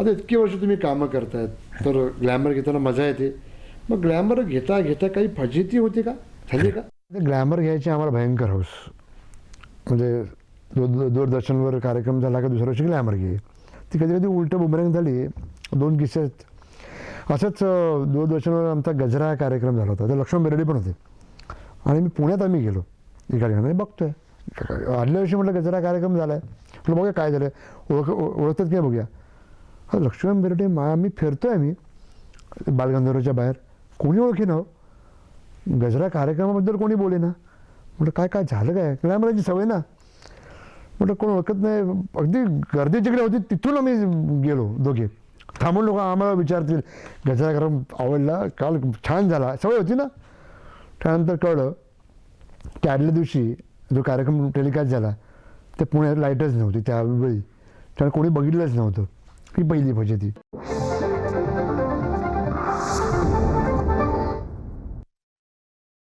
आता इतकी वर्ष तुम्ही कामं करतायत. तर ग्लॅमर घेताना मजा येते. मग ग्लॅमर घेता घेता काही फजिती होती का? झाली का? ग्लॅमर घ्यायची आम्हाला भयंकर हौस. म्हणजे दूर दूरदर्शनवर कार्यक्रम झाला का दुसऱ्या वर्षी ग्लॅमर घे. ती कधी कधी उलटं बुमरंग झाली. दोन किस्से आहेत. असंच दूरदर्शनवर आमचा गजरा कार्यक्रम झाला होता. तर लक्ष्मण बेर्डे पण होते. आणि मी पुण्यात आम्ही गेलो. एका ठिकाणी म्हणजे बघतोय. आदल्या वर्षी म्हटलं गजरा कार्यक्रम झाला आहे म्हटलं बघूया काय झालं ओळख ओळखतात की बघूया. हा लक्ष्मण बेर्डे मा मी फिरतोय आम्ही बालगंधर्वच्या बाहेर. कोणी ओळखी ना हो? गजरा कार्यक्रमाबद्दल कोणी बोले ना? म्हटलं काय काय झालं काय? ग्लॅमराची सवय ना? म्हटलं कोण ओळखत नाही. अगदी गर्दी जिकडे होती तिथून आम्ही गेलो दोघे. थांबून लोक आम्हाला विचारतील गजरा कार्यक्रम आवडला? काल छान झाला. सवय होती ना? त्यानंतर कळलं त्या आदल्या दिवशी जो कार्यक्रम टेलिकास्ट झाला ते पुण्यात लाईटच नव्हती त्यावेळी. त्यामुळे कोणी बघितलंच नव्हतं. ही पहिली फजिती.